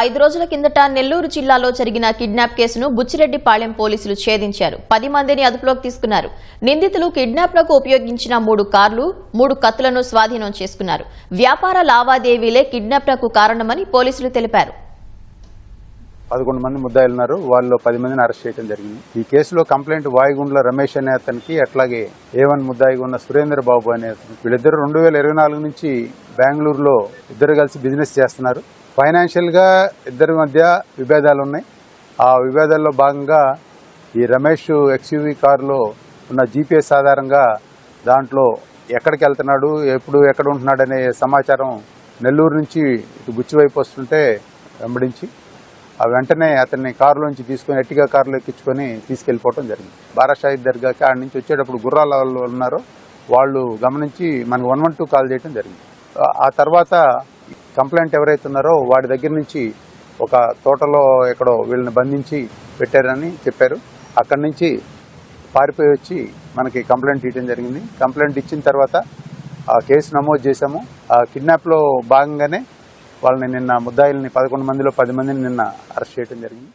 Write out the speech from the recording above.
ఐదు రోజుల కిందట నెల్లూరు జిల్లాలో జరిగిన కిడ్నాప్ కేసును బుచ్చిరెడ్డిపాళెం పోలీసులు ఛేదించారు. పది మందిని అదుపులోకి తీసుకున్నారు. నిందితులు కిడ్నాప్లకు ఉపయోగించిన మూడు కార్లు మూడు కత్తులను స్వాధీనం చేసుకున్నారు. వ్యాపార లావాదేవీలే కిడ్నాప్లకు కారణమని పోలీసులు తెలిపారు. పదకొండు మంది ముద్దాయిలున్నారు. వాళ్ళు పది మందిని అరెస్ట్ చేయడం జరిగింది. ఈ కేసులో కంప్లైంట్ వాయుగుండ్ల రమేష్ అనే అతనికి అట్లాగే ఏ వన్ ముద్దాయిగా ఉన్న సురేంద్ర బాబు అనే అతను వీళ్ళిద్దరు రెండు వేల ఇరవై నాలుగు నుంచి బెంగళూరులో ఇద్దరు కలిసి బిజినెస్ చేస్తున్నారు. ఫైనాన్షియల్గా ఇద్దరి మధ్య విభేదాలు ఉన్నాయి ఆ విభేదాల్లో భాగంగా ఈ రమేష్ ఎక్స్యూవీ కారులో ఉన్న జీపీఎస్ ఆధారంగా దాంట్లో ఎక్కడికి వెళ్తున్నాడు ఎప్పుడు ఎక్కడ ఉంటున్నాడు అనే సమాచారం నెల్లూరు నుంచి ఇటు గుచ్చివైపు వస్తుంటే వెంబడించి ఆ వెంటనే అతన్ని కారులోంచి తీసుకొని ఎట్టిగా కారులో ఎక్కించుకొని తీసుకెళ్ళిపోవడం జరిగింది. బారాషాహిద్ దర్గాకి ఆడ నుంచి వచ్చేటప్పుడు గుర్రాల వాళ్ళు ఉన్నారు వాళ్ళు గమనించి మనకు వన్ వన్ టూ కాల్ చేయడం జరిగింది. ఆ తర్వాత కంప్లైంట్ ఎవరైతే ఉన్నారో వాడి దగ్గర నుంచి ఒక తోటలో ఎక్కడో వీళ్ళని బంధించి పెట్టారని చెప్పారు. అక్కడి నుంచి పారిపోయి వచ్చి మనకి కంప్లైంట్ ఇవ్వడం జరిగింది. కంప్లైంట్ ఇచ్చిన తర్వాత ఆ కేసు నమోదు చేశాము. ఆ కిడ్నాప్లో భాగంగానే వాళ్ళని నిన్న ముద్దాయిల్ని పదకొండు మందిలో పది మందిని నిన్న అరెస్ట్ చేయడం జరిగింది.